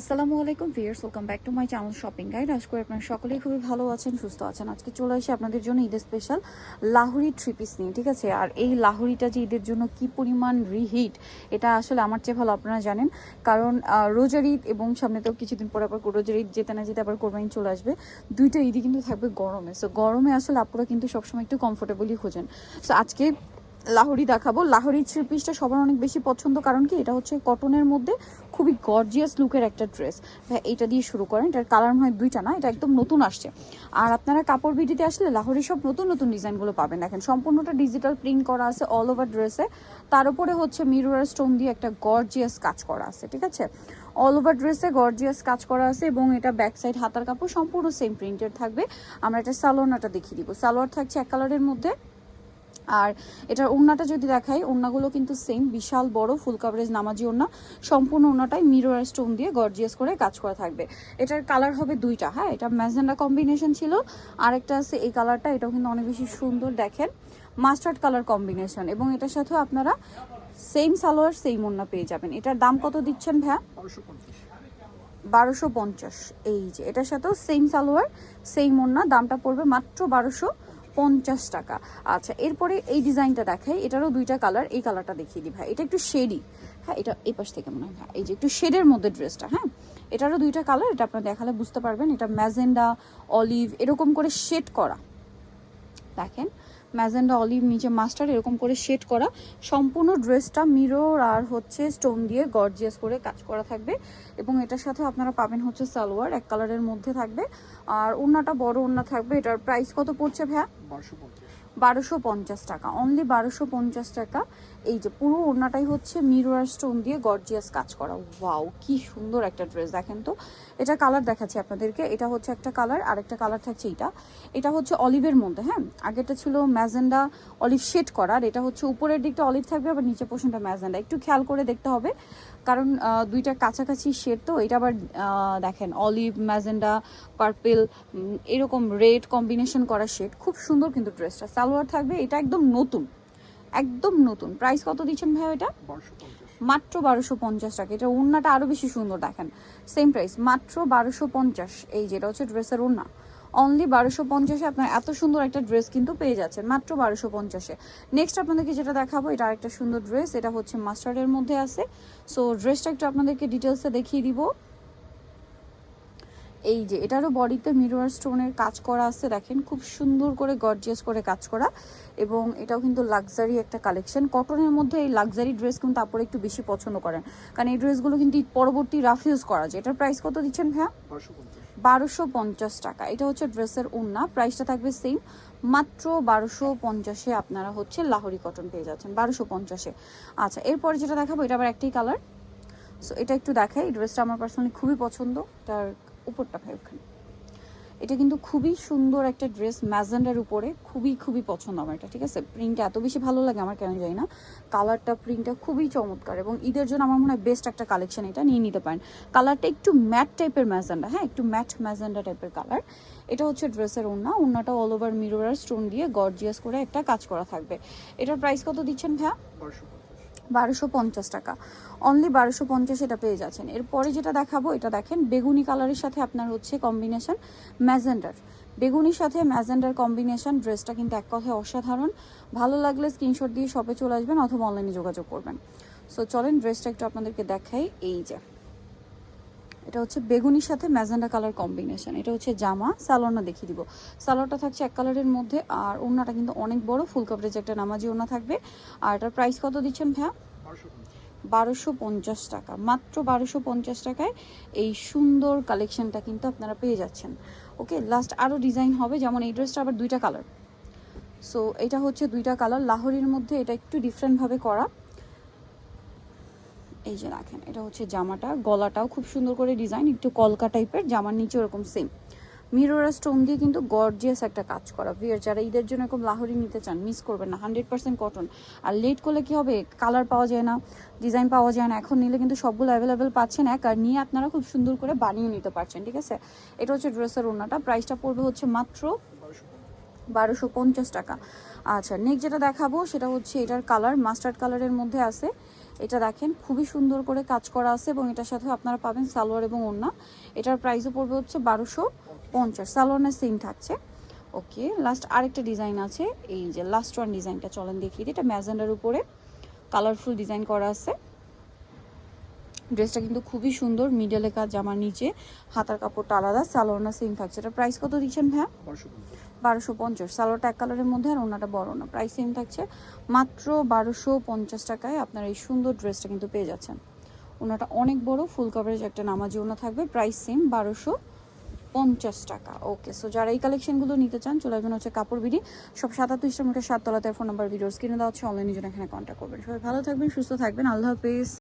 আসসালামু আলাইকুম viewers welcome back to my channel shopping guide. আজ করে আপনারা সকলেই খুবই ভালো আছেন, সুস্থ আছেন। আজকে চলে আসি আপনাদের জন্য ঈদের স্পেশাল লাহুরি থ্রি পিস নিয়ে, ঠিক আছে? আর এই লাহুরিটা যে ঈদের জন্য কি পরিমাণ রিহিট এটা আসলে আমার চেয়ে ভালো আপনারা জানেন। কারণ রোজার ঈদ এবং সামনে তো কিছুদিন পর আবার রোজার ঈদ, যেতে না যেতে আবার কোরবানি চলে আসবে। দুইটা ঈদই কিন্তু থাকবে গরমে। সো গরমে আসলে আপুরা কিন্তু সবসময় একটু কমফোর্টেবলই খোঁজেন। সো আজকে লাহোরি দেখাবো। লাহোরি থ্রি পিসটা সবার অনেক বেশি পছন্দ, কারণ কি? এটা হচ্ছে কটনের মধ্যে খুবই গর্জিয়াস লুকের একটা ড্রেস এটা দিয়ে শুরু করেন। এটার কালার হয় দুইটা না? এটা একদম নতুন আসছে। আর আপনারা কাপড় বিডিতে আসলে লাহোরি সব নতুন নতুন ডিজাইনগুলো পাবেন। দেখেন, সম্পূর্ণটা ডিজিটাল প্রিন্ট করা আছে অল ওভার ড্রেসে তার উপরে হচ্ছে মিরর স্টোন দিয়ে একটা গর্জিয়াস কাজ করা আছে, ঠিক আছে? অল ওভার ড্রেসে গর্জিয়াস কাজ করা আছে এবং এটা ব্যাক সাইড হাতার কাপড় সম্পূর্ণ সেম প্রিন্টের থাকবে। আমরা এটা সালোয়ারটা দেখিয়ে দিব। সালোয়ার থাকছে এক কালারের মধ্যে। আর এটার ওড়নাটা যদি দেখাই, ওড়নাগুলো কিন্তু সেম বিশাল বড় ফুল কাভারেজ নামাজি ওড়না। সম্পূর্ণ ওড়নাটাই মিরর স্টোন দিয়ে গর্জিয়াস করে কাজ করা থাকবে। এটার কালার হবে দুইটা হ্যাঁ? এটা ম্যাজেন্ডা কম্বিনেশন ছিল, আরেকটা আছে এই কালারটা এটাও কিন্তু অনেক বেশি সুন্দর দেখেন। মাস্টার্ড কালার কম্বিনেশন এবং এটার সাথেও আপনারা সেম সালোয়ার সেম ওড়না পেয়ে যাবেন। এটার দাম কত দিচ্ছেন ভ্যা বারোশো পঞ্চাশ। এই যে, এটার সাথেও সেম সালোয়ার সেম ওড়না, দামটা পড়বে মাত্র বারোশো পঞ্চাশ টাকা। আচ্ছা এরপরে এই ডিজাইনটা দেখাই এটারও দুইটা কালার এই কালারটা দেখিয়ে দিই ভাই। এটা একটু শেডি। হ্যাঁ এটা এই পাশ থেকে মনে হয়। হ্যাঁ, এই যে একটু শেডের মধ্যে ড্রেসটা হ্যাঁ? এটারও দুইটা কালার এটা আপনার দেখালে বুঝতে পারবেন। এটা ম্যাজেন্ডা অলিভ এরকম করে শেড করা। দেখেন, ম্যাজেন্ডা অলিভ নিচে মাস্টার এরকম করে শেড করা। সম্পূর্ণ ড্রেসটা মিরর আর হচ্ছে স্টোন দিয়ে গর্জিয়াস করে কাজ করা থাকবে। এবং এটার সাথে আপনারা পাবেন হচ্ছে সালোয়ার, এক কালারের মধ্যে থাকবে। আর ওড়নাটা বড় ওড়না থাকবে, এটার প্রাইস কত পড়ছে ভ্যা পঞ্চাশ টাকা। অনলি বারোশো পঞ্চাশ টাকা। এই যে পুরো ওড়নাটাই হচ্ছে মিরর স্টোন দিয়ে গর্জিয়াস কাজ করা। ওয়াও কি সুন্দর একটা ড্রেস দেখেন তো, এটা কালার দেখাচ্ছি আপনাদেরকে। এটা হচ্ছে একটা কালার আর একটা কালার থাকছে এটা এটা হচ্ছে অলিভের মধ্যে হ্যাঁ? আগেরটা ছিল ম্যাজেন্ডা অলিভ শেড করা আর এটা হচ্ছে উপরের দিকটা অলিভ থাকবে, আবার নিচে পোর্শনটা ম্যাজেন্ডা। একটু খেয়াল করে দেখতে হবে। কারণ দুইটা কাছাকাছি শেড তো এটা আবার দেখেন অলিভ ম্যাজেন্ডা পার্পেল এরকম রেড কম্বিনেশন করা শেড। খুব সুন্দর কিন্তু ড্রেসটা। সালোয়ার থাকবে এটা একদম নতুন। একদম নতুন। প্রাইস কত দিচ্ছেন ভাই এটা মাত্র বারোশো পঞ্চাশ টাকা। এটা ওড়নাটা আরও বেশি সুন্দর দেখেন। সেম প্রাইস মাত্র বারোশো পঞ্চাশ। এই যেটা হচ্ছে ড্রেসের ওড়না। অনলি বারোশো পঞ্চাশে আপনার এত সুন্দর একটা ড্রেস কিন্তু পেয়ে যাচ্ছেন, মাত্র বারোশো পঞ্চাশে। নেক্সট আপনাদেরকে যেটা দেখাবো, এটা আরেকটা সুন্দর ড্রেস এটা হচ্ছে মাস্টার্ডের মধ্যে আছে। সো ড্রেসটা একটু আপনাদেরকে ডিটেলসে দেখিয়ে দিব। এই যে, এটারও বডিতে মিরর স্টোনের কাজ করা আছে, দেখেন, খুব সুন্দর করে গর্জিয়াস করে কাজ করা। এবং এটাও কিন্তু লাক্সারি একটা কালেকশন কটনের মধ্যে এই লাক্সারি ড্রেস কিন্তু আপনারা একটু বেশি পছন্দ করেন। কারণ এই ড্রেসগুলো কিন্তু পরবর্তী রাফ ইউজ করা যায়। এটার প্রাইস কত দিচ্ছেন ভাইয়া? বারোশো পঞ্চাশ টাকা। এটা হচ্ছে ড্রেসের ওড়না। প্রাইসটা থাকবে সেম মাত্র বারোশো পঞ্চাশে আপনারা হচ্ছে লাহোরি কটন পেয়ে যাচ্ছেন। বারোশো পঞ্চাশে। আচ্ছা এরপরে যেটা দেখাবো, এটা আবার একটাই কালার সো এটা একটু দেখাই। এই ড্রেসটা আমার পার্সোনালি খুবই পছন্দ। তার উপরটা ভাই ওখানে। এটা কিন্তু খুবই সুন্দর একটা ড্রেস, ম্যাজেন্ডার উপরে। খুবই খুবই পছন্দ আমার এটা, ঠিক আছে? প্রিন্টটা এত বেশি ভালো লাগে আমার, কেন জানি না। কালারটা প্রিন্টটা খুবই চমৎকার এবং ঈদের জন্য আমার মনে হয় বেস্ট একটা কালেকশন এটা, নিয়ে নিতে পারেন। কালারটা একটু ম্যাট টাইপের ম্যাজেন্ডা হ্যাঁ? একটু ম্যাট ম্যাজেন্ডা টাইপের কালার এটা হচ্ছে ড্রেসের ওড়না, ওড়নাটা অল ওভার মিরর স্টোন দিয়ে গর্জিয়াস করে একটা কাজ করা থাকবে। এটার প্রাইস কত দিচ্ছেন ভাইয়া? বারোশো পঞ্চাশ টাকা। অনলি বারোশো পঞ্চাশ এটা পেয়ে যাচ্ছেন। এরপরে যেটা দেখাবো, এটা দেখেন, বেগুনি কালারের সাথে আপনার হচ্ছে কম্বিনেশন ম্যাজেন্ডার। বেগুনির সাথে ম্যাজেন্ডার কম্বিনেশন ড্রেসটা কিন্তু এক কথায় অসাধারণ। ভালো লাগলে স্ক্রিনশট দিয়ে শপে চলে আসবেন অথবা অনলাইনে যোগাযোগ করবেন। সো চলেন ড্রেসটা একটু আপনাদেরকে দেখাই। এই যে। এটা হচ্ছে বেগুনির সাথে ম্যাজেন্ডা কালার কম্বিনেশন। এটা হচ্ছে জামা, সালোয়ারটা দেখিয়ে দিব। সালোয়ারটা থাকছে এক কালারের মধ্যে, আর ওড়নাটা কিন্তু অনেক বড়, ফুল কাভারেজ একটা নামাজি ওড়না থাকবে। আর এটার প্রাইস কত দিচ্ছেন ভাইয়া? বারোশো পঞ্চাশ টাকা। মাত্র বারোশো পঞ্চাশ টাকায় এই সুন্দর কালেকশনটা কিন্তু আপনারা পেয়ে যাচ্ছেন। ওকে লাস্ট আরও ডিজাইন হবে, যেমন এই ড্রেসটা আবার দুইটা কালার সো এটা হচ্ছে দুইটা কালার লাহোরির মধ্যে এটা একটু ডিফারেন্টভাবে করা। এই যে দেখেন এটা হচ্ছে জামাটা, গলাটাও খুব সুন্দর করে ডিজাইন একটু কলকা টাইপের জামার নিচে ওরকম সেম মিরোরা স্টোন দিয়ে কিন্তু গর্জিয়াস একটা কাজ করা। ভিয়ার যারা ঈদের জন্য এরকম লাহরি নিতে চান মিস করবেন না হান্ড্রেড পার্সেন্ট কটন আর লেট করলে কি হবে? কালার পাওয়া যায় না ডিজাইন পাওয়া যায় না। এখন নিলে কিন্তু সবগুলো অ্যাভেলেবেল পাচ্ছেন এক, আর নিয়ে আপনারা খুব সুন্দর করে বানিয়ে নিতে পারছেন, ঠিক আছে? এটা হচ্ছে ড্রেসের ওড়নাটা প্রাইসটা পড়বে হচ্ছে মাত্র বারোশো পঞ্চাশ টাকা। আচ্ছা নেক্সট যেটা দেখাবো, সেটা হচ্ছে এটার কালার মাস্টার্ড কালারের মধ্যে আছে। এটা দেখেন, খুবই সুন্দর করে কাজ করা আছে এবং এটার সাথে আপনারা পাবেন সালোয়ার এবং ওড়না। এটার প্রাইসও পড়বে হচ্ছে বারোশো পঞ্চাশ। সালোয়ারের সেম থাকছে। ওকে লাস্ট আরেকটা ডিজাইন আছে। এই যে লাস্ট ওয়ান ডিজাইনটা চলেন দেখিয়ে দিই। এটা ম্যাজেন্ডার উপরে। কালারফুল ডিজাইন করা আছে। ড্রেসটা কিন্তু খুবই সুন্দর মিডলে কাজ, জামার নিচে, হাতার কাপড়টা আলাদা সালোয়ারনা সেম থাকছে এটা প্রাইস কত দিচ্ছেন ভাইয়া? বারোশো পঞ্চাশ। সালোয়ারটা এক কালারের মধ্যে আর ওনাটা বড় না। প্রাইস সেম থাকছে। মাত্র বারোশো পঞ্চাশ টাকায় আপনার এই সুন্দর ড্রেসটা কিন্তু পেয়ে যাচ্ছেন। ওনাটা অনেক বড় ফুল কভারেজ একটা নামাজি ওনা থাকবে। প্রাইস সেম বারোশো পঞ্চাশ টাকা। ওকে সো যারা এই কালেকশনগুলো নিতে চান, চলে আসবেন হচ্ছে কাপড় বিডি। সব সাতাত্তর মিটার সাততলাতে ফোন নাম্বার ভিডিওস কিনে দেওয়া হচ্ছে অনলাইনে জন্য এখানে কন্ট্যাক্ট করবেন। সবাই ভালো থাকবেন, সুস্থ থাকবেন। আল্লাহ হাফিজ।